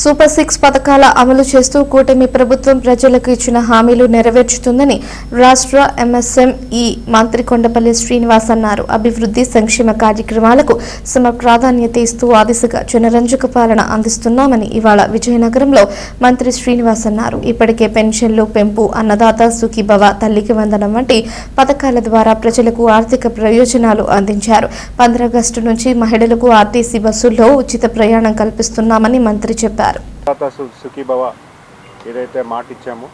Super six పథకాల అమలు చేస్తూ కూటమి ప్రభుత్వం ప్రజలకు ఇచ్చిన హామీలు నెరవేర్చుతుందని రాష్ట్ర ఎంఎస్ఎంఈ మంత్రి కొండపల్లి శ్రీనివాస్ అన్నారు. అభివృద్ధి సంక్షేమ కార్యక్రమాలకు సమ ప్రాధాన్యత ఇస్తూ ఆ దిశగా జనరంజక పాలన అందిస్తున్నామని ఇవాళ విజయనగరంలో మంత్రి శ్రీనివాస్ అన్నారు. ఇప్పటికే పెన్షన్లు పెంపు అన్నదాత సుఖీభవ తల్లికి వందనం వంటి పథకాల ద్వారా ప్రజలకు ఆర్థిక ప్రయోజనాలు అందించారు. పంద్రాగస్టు నుంచి మహిళలకు ఆర్టీసీ బస్సుల్లో ఉచిత ప్రయాణం కల్పిస్తున్నామని మంత్రి చెప్పారు. తెలిపారు సు సుఖీభవ ఏదైతే మాట ఇచ్చామో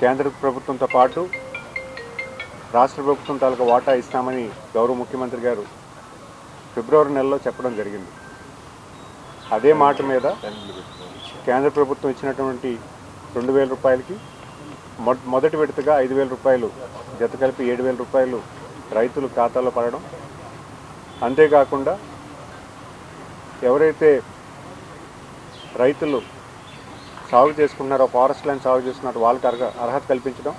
కేంద్ర ప్రభుత్వంతో పాటు రాష్ట్ర ప్రభుత్వం తాలూకు వాటా ఇస్తామని గౌరవ ముఖ్యమంత్రి గారు ఫిబ్రవరి నెలలో చెప్పడం జరిగింది. అదే మాట మీద కేంద్ర ప్రభుత్వం ఇచ్చినటువంటి రెండు వేల రూపాయలకి మొదటి విడతగా ఐదు వేల రూపాయలు జత కలిపి ఏడు వేల రూపాయలు రైతులు ఖాతాలో పడడం. అంతేకాకుండా ఎవరైతే రైతులు సాగు చేసుకున్నారో ఫారెస్ట్ ల్యాండ్ సాగు చేసుకున్నారో వాళ్ళకి అర్హ అర్హత కల్పించడం.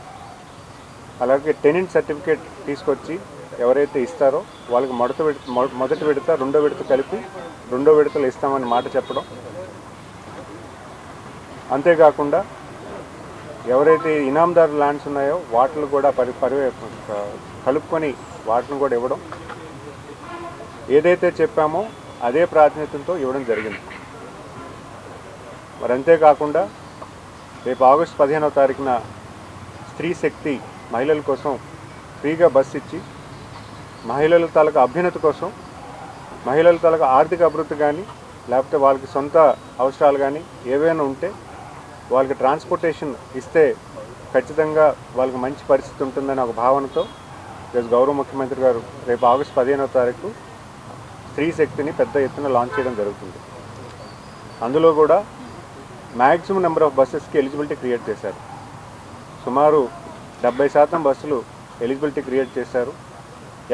అలాగే టెనెంట్ సర్టిఫికేట్ తీసుకొచ్చి ఎవరైతే ఇస్తారో వాళ్ళకి మొదటి విడత మొదటి విడత రెండో విడత కలిపి రెండో విడతలు ఇస్తామని మాట చెప్పడం. అంతేకాకుండా ఎవరైతే ఇనాందారు ల్యాండ్స్ ఉన్నాయో వాటిని కూడా పరి పరి కలుపుకొని వాటిని కూడా ఇవ్వడం. ఏదైతే చెప్పామో అదే ప్రాతినిధ్యంతో ఇవ్వడం జరిగింది. మరి అంతేకాకుండా రేపు ఆగస్టు పదిహేనవ తారీఖున స్త్రీ శక్తి మహిళల కోసం ఫ్రీగా బస్ ఇచ్చి మహిళల తాలూకా అభ్యున్నతి కోసం మహిళల తాలూకా ఆర్థిక అభివృద్ధి కానీ లేకపోతే వాళ్ళకి సొంత అవసరాలు కానీ ఏవైనా ఉంటే వాళ్ళకి ట్రాన్స్పోర్టేషన్ ఇస్తే ఖచ్చితంగా వాళ్ళకి మంచి పరిస్థితి ఉంటుందని ఒక భావనతో ఈరోజు గౌరవ ముఖ్యమంత్రి గారు రేపు ఆగస్టు పదిహేనవ తారీఖు స్త్రీ శక్తిని పెద్ద ఎత్తున లాంచ్ చేయడం జరుగుతుంది. అందులో కూడా మ్యాక్సిమం నెంబర్ ఆఫ్ బస్సెస్కి ఎలిజిబిలిటీ క్రియేట్ చేశారు. సుమారు డెబ్బై శాతం బస్సులు ఎలిజిబిలిటీ క్రియేట్ చేశారు.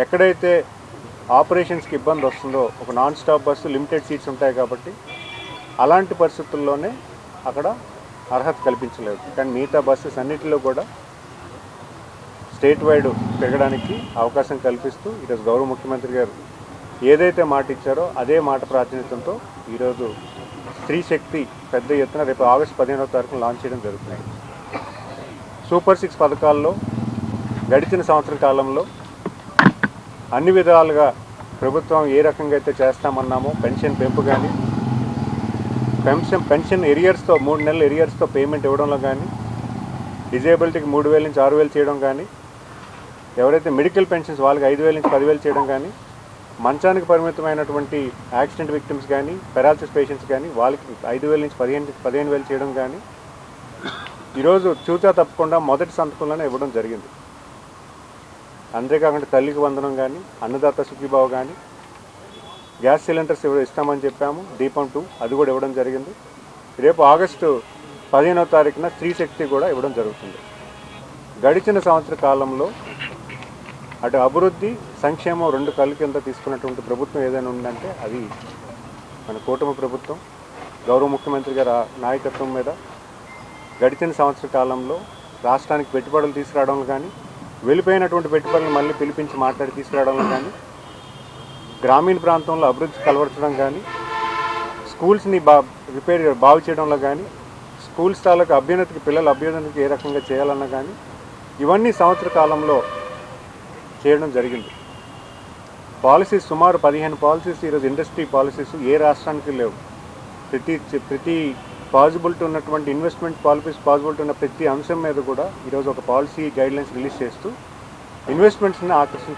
ఎక్కడైతే ఆపరేషన్స్కి ఇబ్బంది వస్తుందో ఒక non stop bus limited seats ఉంటాయి కాబట్టి అలాంటి పరిస్థితుల్లోనే అక్కడ అర్హత కల్పించలేదు. కానీ మిగతా బస్సెస్ అన్నిటిలో కూడా స్టేట్ వైడ్ పెరగడానికి అవకాశం కల్పిస్తూ ఈరోజు గౌరవ ముఖ్యమంత్రి గారు ఏదైతే మాట ఇచ్చారో అదే మాట ప్రాతినిధ్యంతో ఈరోజు స్త్రీ శక్తి పెద్ద ఎత్తున రేపు ఆగస్టు పదిహేనవ తారీఖున లాంచ్ చేయడం జరుగుతున్నాయి. సూపర్ సిక్స్ పథకాల్లో గడిచిన సంవత్సరం కాలంలో అన్ని విధాలుగా ప్రభుత్వం ఏ రకంగా అయితే చేస్తామన్నామో పెన్షన్ పెంపు కానీ పెన్షన్ పెన్షన్ ఎరియర్స్తో మూడు నెలల ఎరియర్స్తో పేమెంట్ ఇవ్వడంలో కానీ డిజేబిలిటీకి మూడు వేల నుంచి ఆరు వేలు చేయడం కానీ ఎవరైతే మెడికల్ పెన్షన్స్ వాళ్ళకి ఐదు వేల నుంచి పదివేలు చేయడం కానీ మంచానికి పరిమితమైనటువంటి యాక్సిడెంట్ విక్టిమ్స్ కానీ పెరాలసిస్ పేషెంట్స్ కానీ వాళ్ళకి ఐదు వేల నుంచి పదిహేను పదిహేను వేలు చేయడం కానీ ఈరోజు చూచా తప్పకుండా మొదటి సంతకంలోనే ఇవ్వడం జరిగింది. అంతేకాకుండా తల్లికి వందనం కానీ అన్నదాత సుఖీబాబు కానీ గ్యాస్ సిలిండర్స్ ఇవ్వ ఇస్తామని చెప్పాము దీపం టూ అది కూడా ఇవ్వడం జరిగింది. రేపు ఆగస్టు పదిహేనో తారీఖున స్త్రీ శక్తి కూడా ఇవ్వడం జరుగుతుంది. గడిచిన సంవత్సర కాలంలో అటు అభివృద్ధి సంక్షేమం రెండు కళ్ళు కింద తీసుకున్నటువంటి ప్రభుత్వం ఏదైనా ఉందంటే అది మన కూటమి ప్రభుత్వం గౌరవ ముఖ్యమంత్రి గారి నాయకత్వం మీద గడిచిన సంవత్సర కాలంలో రాష్ట్రానికి పెట్టుబడులు తీసుకురావడంలో కానీ వెళ్ళిపోయినటువంటి పెట్టుబడులను మళ్ళీ పిలిపించి మాట్లాడి తీసుకురావడంలో కానీ గ్రామీణ ప్రాంతంలో అభివృద్ధి కలవరచడం కానీ స్కూల్స్ని బా రిపేర్ బాగు చేయడంలో కానీ స్కూల్స్ తాలూకు అభ్యున్నతికి పిల్లల అభ్యున్నతికి ఏ రకంగా చేయాలన్నా కానీ ఇవన్నీ సంవత్సర కాలంలో చేయడం జరిగింది. పాలసీస్ సుమారు పదిహేను పాలసీస్ ఈరోజు ఇండస్ట్రీ పాలసీస్ ఏ రాష్ట్రానికి లేవు. ప్రతి ప్రతి పాజిబిలిటీ ఉన్నటువంటి ఇన్వెస్ట్మెంట్ పాలసీస్ పాజిబిలిటీ ఉన్న ప్రతి అంశం మీద కూడా ఈరోజు ఒక పాలసీ గైడ్లైన్స్ రిలీజ్ చేస్తూ ఇన్వెస్ట్మెంట్స్ని ఆకర్షించే